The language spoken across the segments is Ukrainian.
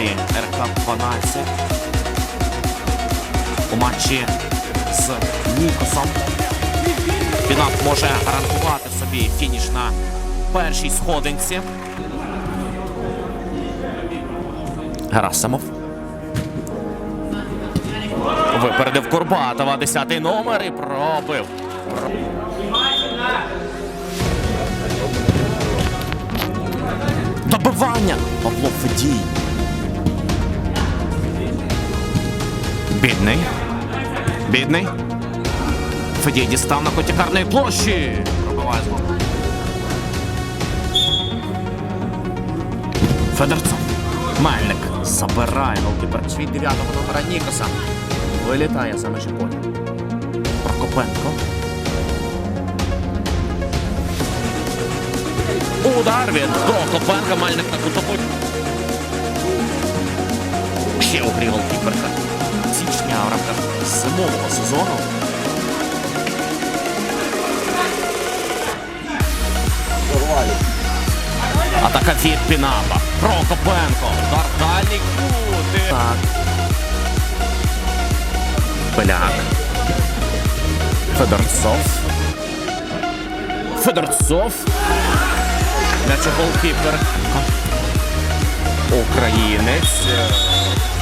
РК-12 у матчі з Нікосом. Пінап може гарантувати собі фініш на першій сходинці. Герасимов. Випередив Курбатова, 10 номер і пробив. Добивання! Павло Федій. Бідний. Бідний. Федій дістав на коті карної площі. Пробиває. Федорцов. Мельник забирає голкіпер від 9 номера Нікоса. Вилітає за межі поля. Прокопенко. Удар від Прокопенка. Мельник на кутовий. Ще укрив голкіперка. Січня в рамках зимового сезону. Атака від Пінапа. Прокопенко. Удар дальній кут. Так. Поляк. Федорцов. Федорцов. М'яч у голкіпер. Українець.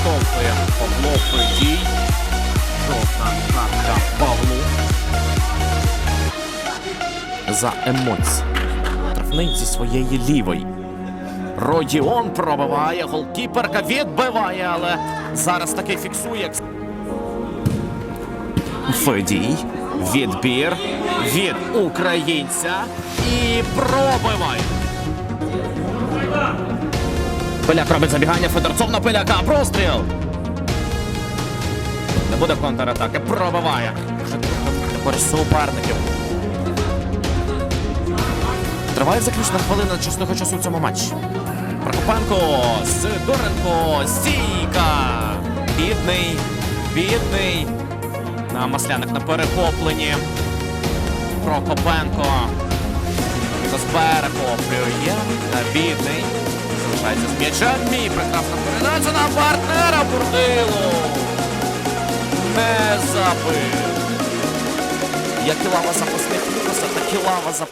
Топає За емоції. Штрафний зі своєї лівої. Родіон пробиває, голкіперка відбиває, але зараз таки фіксує. Федій. Відбір від українця і пробиває. Поляк робить забігання Федорцов на Поляка. Простріл. Не буде контратаки. Пробиває. Тепер суперників. Триває заключна хвилина чистого часу в цьому матчі. Прокопенко, Сидоренко, стійка. Бідний, бідний. На масляник на перехопленні. Прокопенко. Зараз перехоплює. Бідний. Залишається з м'ячем. Мій прекрасна передача на партнера Бурдилу. Не забив. Як і лава запасних Нікоса, так лава запасних.